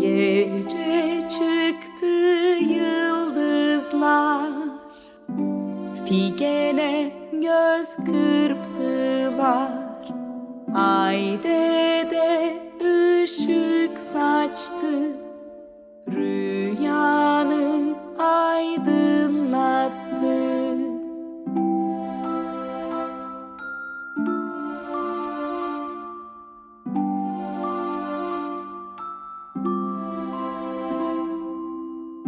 Gece çıktı yıldızlar. Figene göz kırptılar. Ay de ışık saçtı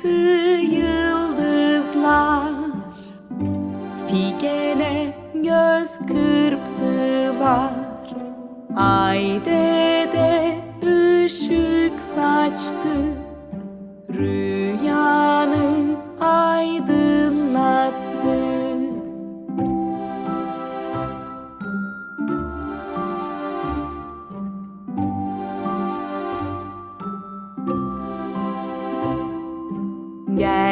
çıktı yıldızlar. Figene göz kırptılar. Ay de ışık saçtı. Rüyanı